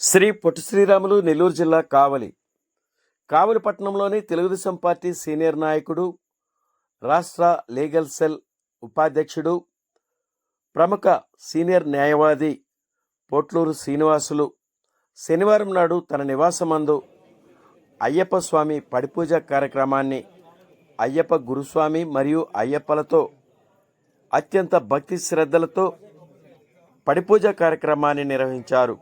శ్రీ పొట్టి శ్రీరాములు నెల్లూరు జిల్లా కావలి. కావలి పట్టణంలోని Telugu Desam party senior నాయకుడు రాష్ట్ర లీగల్ సెల్ ఉపాధ్యక్షుడు ప్రముఖ సీనియర్ న్యాయవాది పోట్లూరు శ్రీనివాసులు శనివారం నాడు తన నివాసమందు అయ్యప్ప స్వామి పడిపూజ కార్యక్రమాన్ని అయ్యప్ప గురుస్వామి మరియు అయ్యప్పలతో అత్యంత భక్తి శ్రద్ధలతో పడిపూజ కార్యక్రమాన్ని నిర్వహించారు.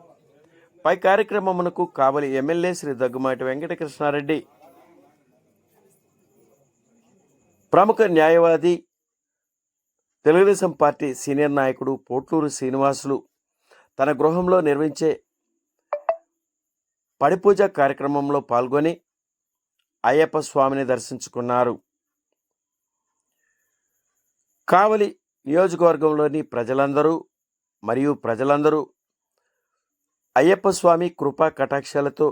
పై కార్యక్రమమునకు కావలి ఎమ్మెల్యే శ్రీ దగ్గుమాటి వెంకటకృష్ణారెడ్డి ప్రముఖ న్యాయవాది తెలుగుదేశం పార్టీ సీనియర్ నాయకుడు పోట్లూరు శ్రీనివాసులు తన గృహంలో నిర్వహించే పడిపూజ కార్యక్రమంలో పాల్గొని అయ్యప్ప స్వామిని దర్శించుకున్నారు. కావలి నియోజకవర్గంలోని ప్రజలందరూ మరియు ప్రజలందరూ అయ్యప్ప స్వామి కృపా కటాక్షాలతో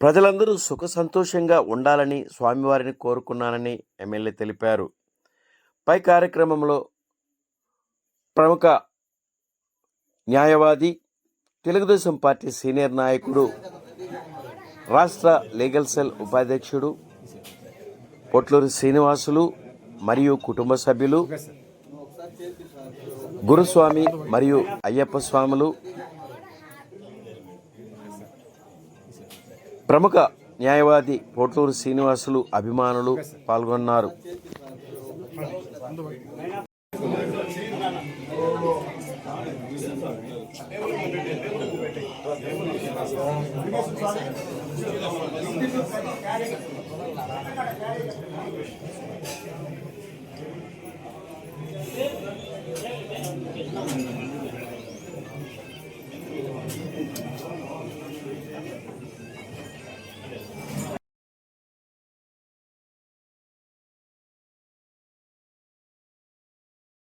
ప్రజలందరూ సుఖ సంతోషంగా ఉండాలని స్వామివారిని కోరుకున్నానని ఎమ్మెల్యే తెలిపారు. పై కార్యక్రమంలో ప్రముఖ న్యాయవాది తెలుగుదేశం పార్టీ సీనియర్ నాయకుడు రాష్ట్ర లీగల్ సెల్ ఉపాధ్యక్షుడు పొట్లూరి శ్రీనివాసులు మరియు కుటుంబ సభ్యులు గురుస్వామి మరియు అయ్యప్ప స్వాములు ప్రముఖ న్యాయవాది పోట్లూరు శ్రీనివాసులు అభిమానులు పాల్గొన్నారు.